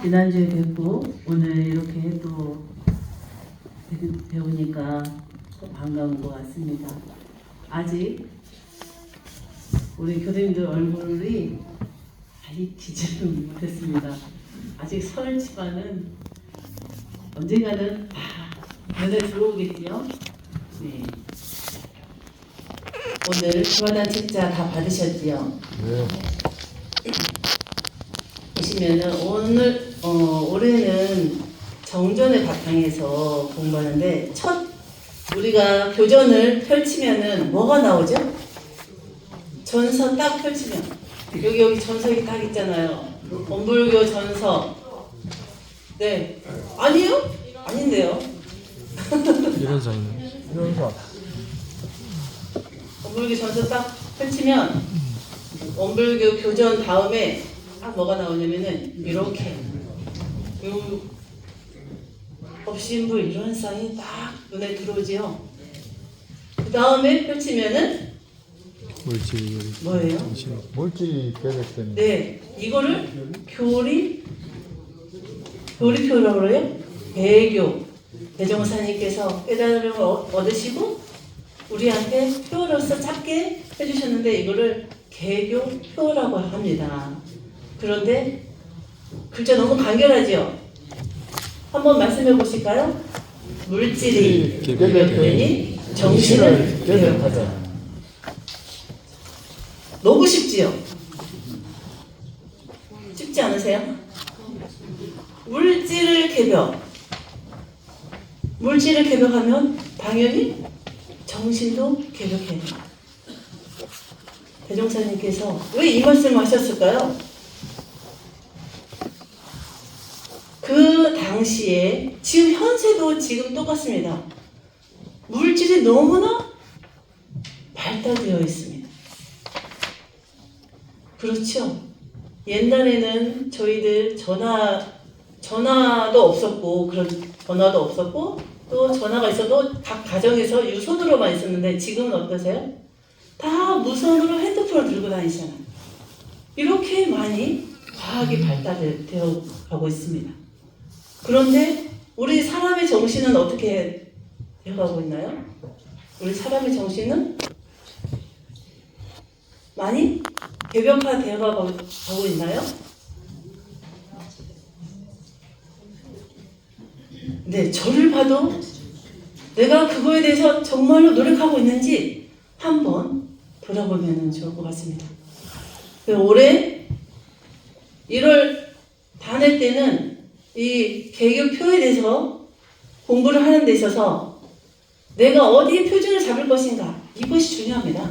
지난주에 뵙고 오늘 이렇게 또 배- 배우니까 또 반가운 것 같습니다. 아직 우리 교수님들 얼굴이 밝히지는 못했습니다. 아직 설치반은 언젠가는 다 눈에 들어오겠지요. 네. 오늘 주마단 책자 다 받으셨지요? 네. 보시면은 오늘 어, 올해는 정전을 바탕에서 공부하는데 첫 우리가 교전을 펼치면은 뭐가 나오죠? 전서 딱 펼치면 여기 여기 전서이 딱 있잖아요. 원불교 전서. 네 아니요? 아닌데요. 이런 사이는 이런 사. 원불교 전서 딱 펼치면 원불교 교전 다음에 딱 뭐가 나오냐면은 이렇게 요 이런 쌍이 딱 눈에 들어오지요. 그 다음에 펼치면은 물질 뭐예요? 정신. 물질이 계획되는 네, 이거를 교리 교리표라고 그래요. 배교 대종사님께서 깨달음을 얻- 얻으시고 우리한테 표로서 짧게 해주셨는데 이거를 개교표라고 합니다. 그런데 글자 너무 간결하죠? 한번 말씀해 보실까요? 물질이 개벽되니 정신을 개벽하자. 너무 쉽지요? 쉽지 않으세요? 물질을 개벽. 물질을 개벽하면 당연히 정신도 개벽해야 돼요. 대종사님께서 왜 이 말씀을 하셨을까요? 그 당시에 지금 현세도 지금 똑같습니다. 물질이 너무나 발달되어 있습니다. 그렇죠. 옛날에는 저희들 전화 전화도 없었고 그런 전화도 없었고 또 전화가 있어도 각 가정에서 유선으로만 있었는데 지금은 어떠세요? 다 무선으로 핸드폰을 들고 다니잖아요. 이렇게 많이 과학이 발달되어 가고 있습니다. 그런데 우리 사람의 정신은 어떻게 되어가고 있나요? 우리 사람의 정신은 많이 개벽화되어 가고 가고 있나요? 네, 저를 봐도 내가 그거에 대해서 정말로 노력하고 있는지 한번 돌아보면 좋을 것 같습니다. 그 올해 1월 단회 때는 이 개교표에 대해서 공부를 하는 데 있어서 내가 어디에 표준을 잡을 것인가 이것이 중요합니다.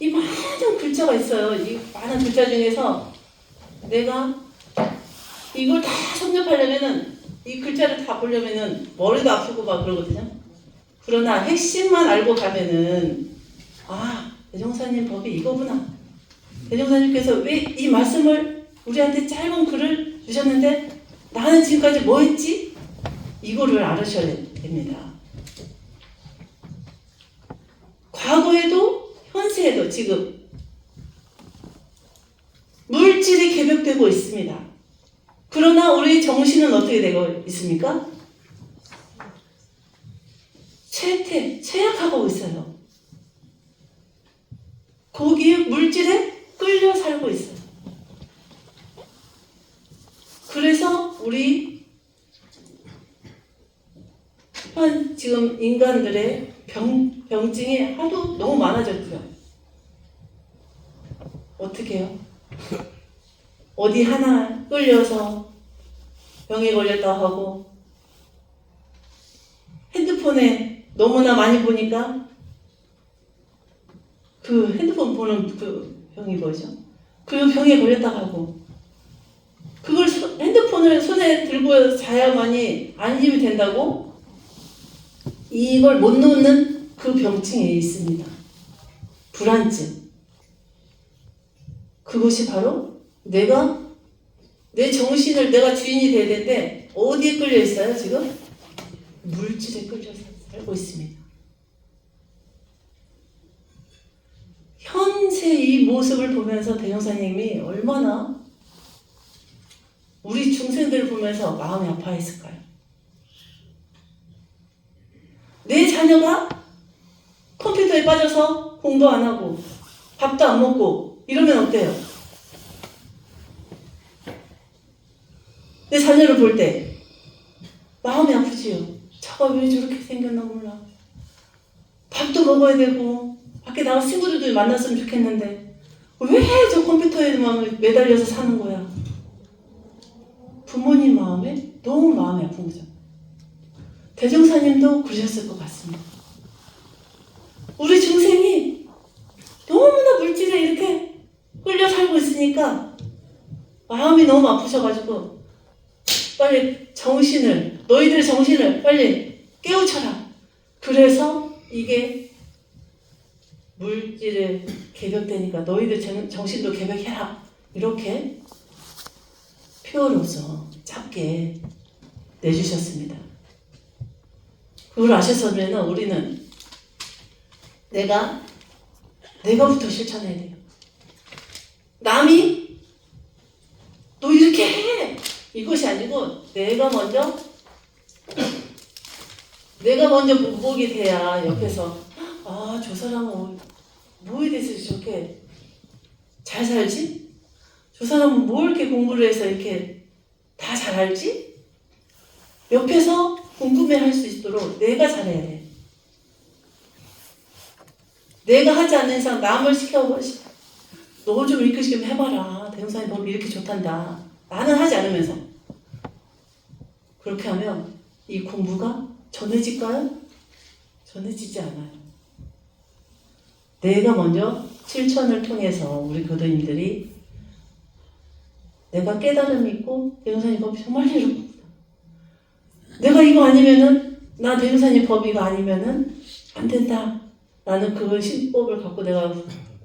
이 많은 글자가 있어요. 이 많은 글자 중에서 내가 이걸 다 섭렵하려면은 이 글자를 다 보려면은 머리도 아프고 막 그러거든요. 그러나 핵심만 알고 가면은 아 대종사님 법이 이거구나. 대종사님께서 왜 이 말씀을 우리한테 짧은 글을 주셨는데 나는 지금까지 뭐 했지? 이거를 알으셔야 됩니다. 과거에도 현세에도 지금 물질이 개벽되고 있습니다. 그러나 우리 정신은 어떻게 되고 있습니까? 쇠퇴, 쇠약하고 있어요. 거기에 물질에 끌려 살고 있어요. 그래서 우리 현 지금 인간들의 병, 병증이 하도 너무 많아졌죠. 어떻게 해요? 어디 하나 끌려서 병에 걸렸다 하고 핸드폰에 너무나 많이 보니까 그 핸드폰 보는 그 병이 뭐죠? 그 병에 걸렸다 하고 그걸 소- 핸드폰을 손에 들고 자야만이 안심이 된다고 이걸 못 놓는 그 병증이 있습니다. 불안증. 그것이 바로 내가 내 정신을 내가 주인이 돼야 되는데 어디에 끌려 있어요 지금? 물질에 끌려서 살고 있습니다. 현세 이 모습을 보면서 대형사님이 얼마나 우리 중생들을 보면서 마음이 아파했을까요? 내 자녀가 컴퓨터에 빠져서 공부 안 하고 밥도 안 먹고 이러면 어때요? 내 자녀를 볼 때 마음이 아프지요. 저가 왜 저렇게 생겼나 몰라. 밥도 먹어야 되고 밖에 나가 친구들도 만났으면 좋겠는데 왜 저 컴퓨터에만 매달려서 사는 거야? 부모님 마음에 너무 마음이 아픈 거죠. 대종사님도 그러셨을 것 같습니다. 우리 중생이 너무나 물질에 이렇게 끌려 살고 있으니까 마음이 너무 아프셔가지고 빨리 정신을 너희들 정신을 빨리 깨우쳐라. 그래서 이게 물질에 개벽되니까 너희들 정- 정신도 개벽해라. 이렇게 표현으로서 짧게 내주셨습니다. 그걸 아셨으면 우리는 내가 내가부터 실천해야 돼요. 남이 너 이렇게 해 이것이 아니고 내가 먼저 내가 먼저 보복이 돼야 옆에서 아 저 사람은 뭐에 대해서 저렇게 잘 살지? 저 사람은 뭐 이렇게 공부를 해서 이렇게 다 잘 알지? 옆에서 궁금해 할 수 있도록 내가 잘해야 돼. 내가 하지 않는 이상 남을 시켜봐. 너좀 이렇게 좀 해봐라. 대형사님 법이 이렇게 좋단다. 나는 하지 않으면서. 그렇게 하면 이 공부가 전해질까요? 전해지지 않아요. 내가 먼저 실천을 통해서 우리 교도님들이 내가 깨달음이 있고 대형사님 법이 정말 이렇구나. 내가 이거 아니면은 나 대형사님 법이가 아니면은 안 된다. 나는 그 신법을 갖고 내가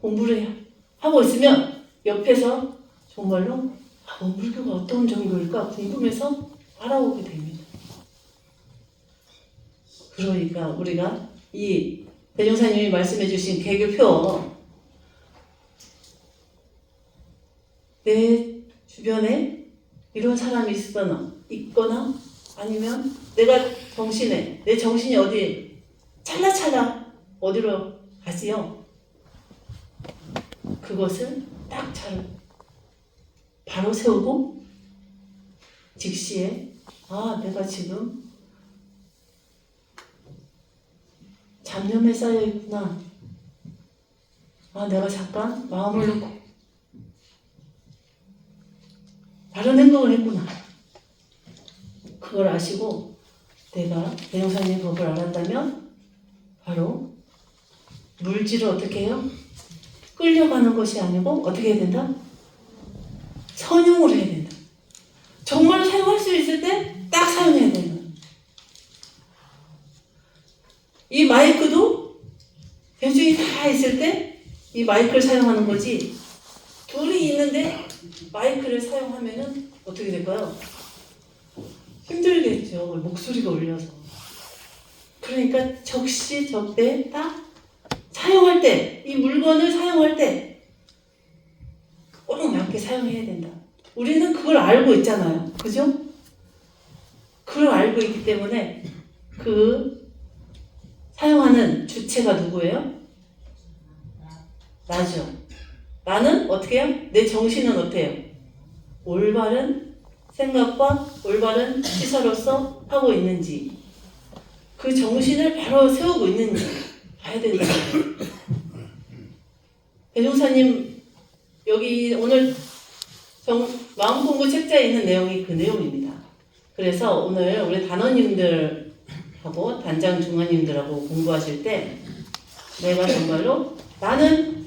공부를 해- 하고 있으면 옆에서 정말로 아, 원불교가 어떤 종교일까 궁금해서 알아오게 됩니다. 그러니까 우리가 이 대종사님이 말씀해 주신 개교표 내 주변에 이런 사람이 있거나 있거나 아니면 내가 정신에 내 정신이 어디 찰나찰나 어디로 가지요? 그것을 딱 잘 바로 세우고 즉시에 아 내가 지금 잡념에 쌓여 있구나. 아 내가 잠깐 마음을 놓고 다른 행동을 했구나. 그걸 아시고 내가 대형사님 법을 알았다면 바로 물질을 어떻게 해요? 끌려가는 것이 아니고 어떻게 해야 된다? 선용을 해야 된다. 정말 사용할 수 있을 때 딱 사용해야 거예요. 이 마이크도 대중이 다 있을 때 이 마이크를 사용하는 거지 둘이 있는데 마이크를 사용하면은 어떻게 될까요? 힘들겠죠. 목소리가 울려서. 그러니까 적시 적대 딱 사용할 때, 이 물건을 사용할 때, 꼭 맞게 사용해야 된다. 우리는 그걸 알고 있잖아요. 그죠? 그걸 알고 있기 때문에 그 사용하는 주체가 누구예요? 나죠. 나는 어떻게 해요? 내 정신은 어때요? 올바른 생각과 올바른 시사로서 하고 있는지, 그 정신을 바로 세우고 있는지 봐야 된다. 배종사님 여기 오늘 정, 마음 공부 책자에 있는 내용이 그 내용입니다. 그래서 오늘 우리 단원님들하고 단장 중화님들하고 공부하실 때 내가 정말로 나는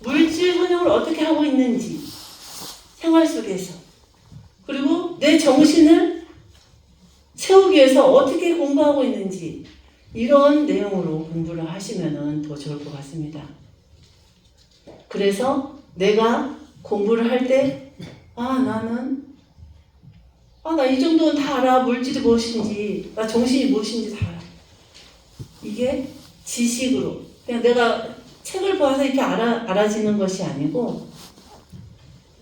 물질 선용을 어떻게 하고 있는지 생활 속에서 그리고 내 정신을 세우기 위해서 어떻게 공부하고 있는지 이런 내용으로 공부를 하시면 더 좋을 것 같습니다. 그래서 내가 공부를 할 때, 아, 나는, 아, 나 이 정도는 다 알아. 물질이 무엇인지, 나 정신이 무엇인지 다 알아. 이게 지식으로. 그냥 내가 책을 봐서 이렇게 알아, 알아지는 것이 아니고,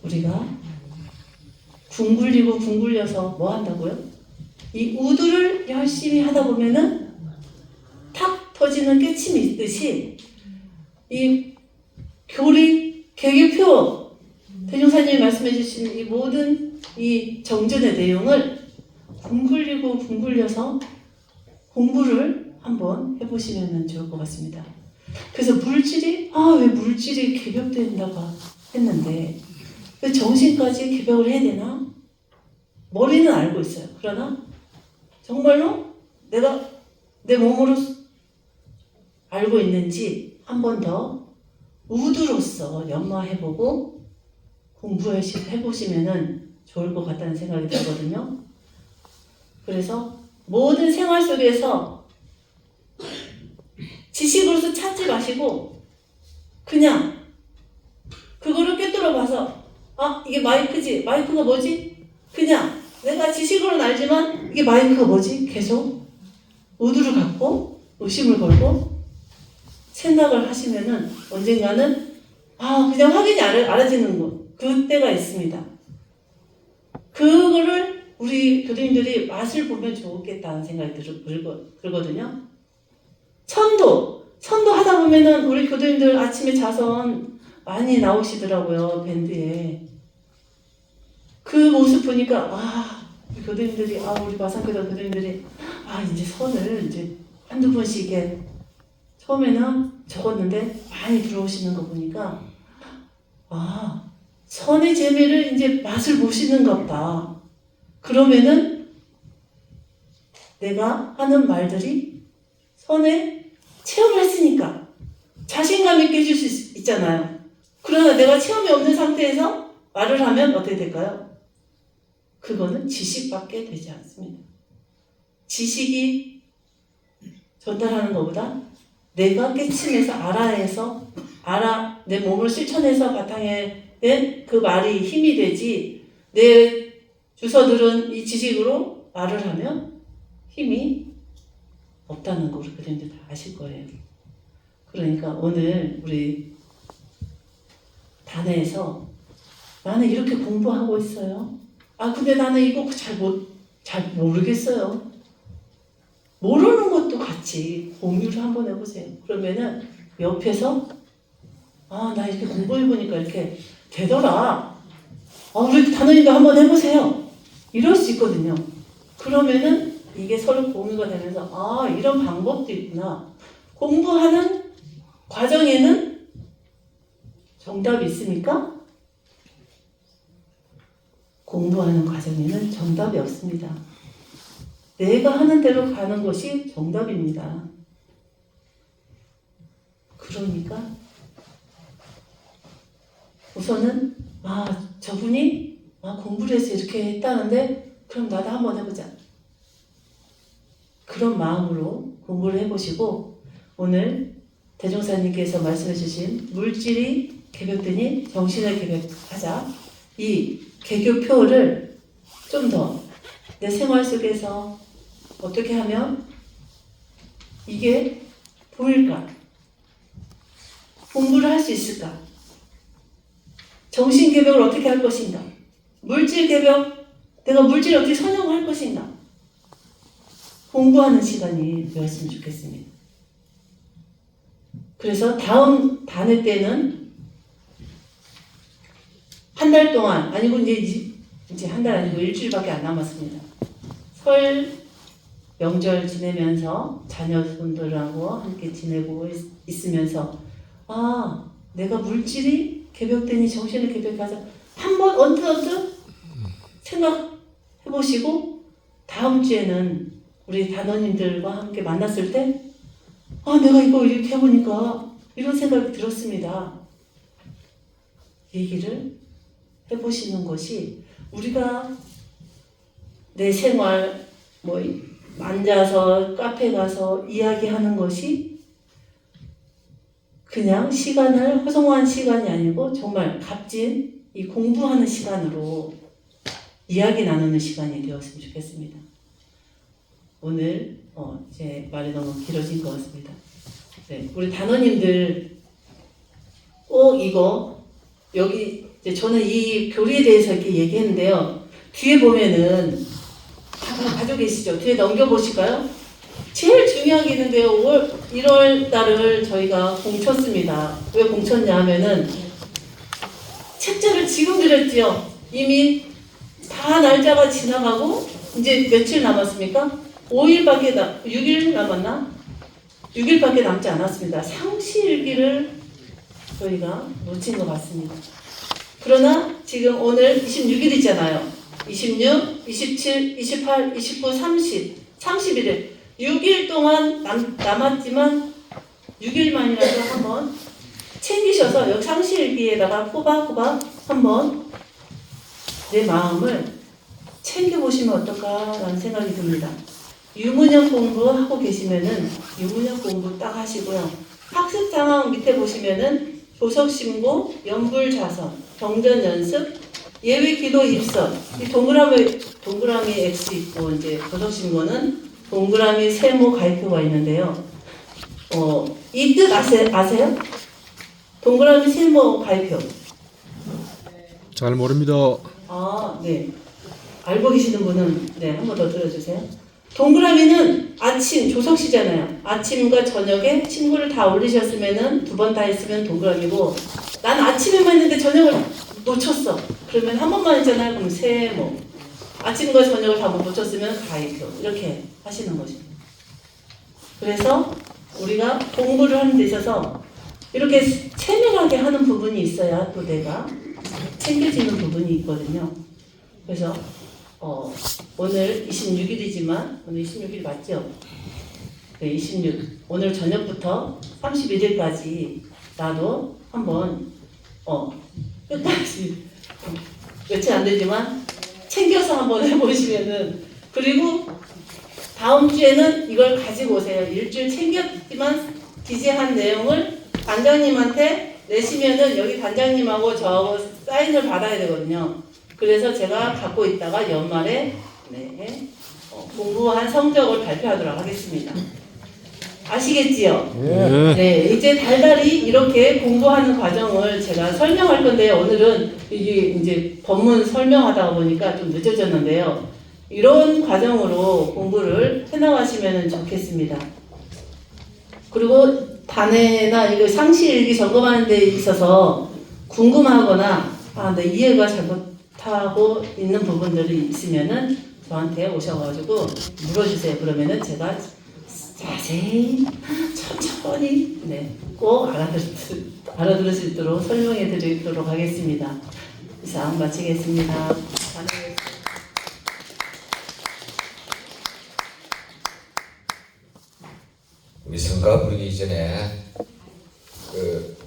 우리가 궁굴리고 궁굴려서 뭐 한다고요? 이 우두를 열심히 하다 보면은 탁 터지는 깨침이 있듯이 이 교리 개교표 대종사님이 말씀해 주신 이 모든 이 정전의 내용을 궁굴리고 궁굴려서 공부를 한번 해보시면 좋을 것 같습니다. 그래서 물질이 아 왜 물질이 개벽된다고 했는데 왜 정신까지 개벽을 해야 되나? 머리는 알고 있어요. 그러나 정말로 내가 내 몸으로 알고 있는지 한 번 더 우두로서 연마해보고 공부해보시면 좋을 것 같다는 생각이 들거든요. 그래서 모든 생활 속에서 지식으로서 찾지 마시고 그냥 그거를 꿰뚫어 봐서 아 이게 마이크지 마이크가 뭐지 그냥 내가 지식으로는 알지만 이게 마이크가 뭐지? 계속 우두를 갖고 의심을 걸고 생각을 하시면은 언젠가는 아 그냥 확인이 알아, 알아지는 것 그때가 있습니다. 그거를 우리 교수님들이 맛을 보면 좋겠다는 생각이 들거든요. 천도 천도 하다 보면은 우리 교수님들 아침에 자선 많이 나오시더라고요 밴드에. 그 모습 보니까 아 우리 교수님들이 아 우리 마산교단 교수님들이 아 이제 선을 이제 한두 번씩 이렇게 처음에는 적었는데 많이 들어오시는 거 보니까 아 선의 재미를 이제 맛을 보시는가 보다 그러면은 내가 하는 말들이 선에 체험을 했으니까 자신감 있게 해줄 수 있잖아요. 그러나 내가 체험이 없는 상태에서 말을 하면 어떻게 될까요? 그거는 지식밖에 되지 않습니다. 지식이 전달하는 것보다 내가 깨침해서 알아내서 알아 내 몸을 실천해서 바탕에 낸그 말이 힘이 되지 내 주서들은 이 지식으로 말을 하면 힘이 없다는 거 우리 그들도 다 아실 거예요. 그러니까 오늘 우리 단회에서 나는 이렇게 공부하고 있어요. 아 근데 나는 이거 잘 못, 잘 모르겠어요. 모르는 것도 같이 공유를 한번 해보세요. 그러면은 옆에서 아 나 이렇게 공부해보니까 이렇게 되더라. 아 우리 단원이도 한번 해보세요. 이럴 수 있거든요. 그러면은 이게 서로 공유가 되면서 아 이런 방법도 있구나. 공부하는 과정에는 정답이 있습니까? 공부하는 과정에는 정답이 없습니다. 내가 하는 대로 가는 것이 정답입니다. 그러니까 우선은 아 저분이 아, 공부를 해서 이렇게 했다는데 그럼 나도 한번 해보자. 그런 마음으로 공부를 해보시고 오늘 대종사님께서 말씀해 주신 물질이 개벽되니 정신을 개벽하자 이 개교표를 좀 더 내 생활 속에서 어떻게 하면 이게 보일까? 공부를 할 수 있을까? 정신 개벽을 어떻게 할 것인가? 물질 개벽, 내가 물질을 어떻게 선용할 것인가? 공부하는 시간이 되었으면 좋겠습니다. 그래서 다음 단회 때는 한 달 동안 아니고 이제 이- 이제 한 달 아니고 일주일밖에 안 남았습니다. 설 명절 지내면서 자녀분들하고 함께 지내고 있, 있으면서 아 내가 물질이 개벽되니 정신을 개벽하자 한번 언뜻 언뜻 생각해 보시고 다음 주에는 우리 단원님들과 함께 만났을 때 아, 내가 이거 이렇게 해보니까 이런 생각이 들었습니다. 얘기를 해보시는 것이 우리가 내 생활, 뭐, 앉아서 카페 가서 이야기하는 것이 그냥 시간을 허송한 시간이 아니고 정말 값진 이 공부하는 시간으로 이야기 나누는 시간이 되었으면 좋겠습니다. 오늘 어, 제 말이 너무 길어진 것 같습니다. 네, 우리 단원님들 꼭 이거 여기 이제 저는 이 교리에 대해서 이렇게 얘기했는데요. 뒤에 보면은 다 가지고 계시죠? 뒤에 넘겨보실까요? 제일 중요한 게 있는데요. 5월, 1월 달을 저희가 공쳤습니다. 왜 공쳤냐 하면은 책자를 지금 드렸지요. 이미 다 날짜가 지나가고 이제 며칠 남았습니까? 5일밖에 남, 6일 남았나? 6일밖에 남지 않았습니다. 상시일기를 저희가 놓친 것 같습니다. 그러나 지금 오늘 26일이잖아요. 26, 27, 28, 29, 30, 31일 6일 동안 남, 남았지만 6일만이라도 한번 챙기셔서 여기 상시일기에다가 꼬박꼬박 한번 내 마음을 챙겨보시면 어떨까라는 생각이 듭니다. 유문형 공부하고 계시면은 유문형 공부 딱 하시고요. 학습 상황 밑에 보시면은 조석 신고, 연불 자선, 경전 연습, 예외 기도 입선. 이 동그라미 동그라미 X 있고 이제 조석 신고는 동그라미 세모 가입표가 있는데요. 어, 이 뜻 아세, 아세요? 동그라미 세모 가입표. 잘 모릅니다. 아, 네. 알고 계시는 분은 네, 한 번 더 들어주세요. 동그라미는 아침 조석시잖아요. 아침과 저녁에 친구를 다 올리셨으면은 두 번 다 했으면 동그라미고 난 아침에만 했는데 저녁을 놓쳤어. 그러면 한 번만 했잖아요. 그럼 세모. 아침과 저녁을 다못 놓쳤으면 가입표. 이렇게 하시는 거죠. 그래서 우리가 공부를 하는 데 있어서 이렇게 체밀하게 하는 부분이 있어야 또 내가 챙겨지는 부분이 있거든요. 그래서 어, 오늘 26일이지만 오늘 26일 맞죠? 네, 26. 오늘 저녁부터 31일까지 나도 한번 어, 끝까지 어, 며칠 안 되지만 챙겨서 한번 해보시면은 그리고 다음 주에는 이걸 가지고 오세요. 일주일 챙겼지만 기재한 내용을 단장님한테 내시면은 여기 단장님하고 저하고 사인을 받아야 되거든요. 그래서 제가 갖고 있다가 연말에 네, 어, 공부한 성적을 발표하도록 하겠습니다. 아시겠지요? 네. 네, 이제 달달이 이렇게 공부하는 과정을 제가 설명할 건데요. 오늘은 이게 이제 법문 설명하다 보니까 좀 늦어졌는데요. 이런 과정으로 공부를 해나가시면 좋겠습니다. 그리고 단해나 이거 상시일기 점검하는 데 있어서 궁금하거나 아, 내 이해가 잘못하고 있는 부분들이 있으면은 저한테 오셔가지고 물어주세요. 그러면은 제가 자세히 천천히 네, 꼭 알아들, 알아들을 수 있도록 설명해 드리도록 하겠습니다. 이상 마치겠습니다. 우리 성가 부르기 전에 그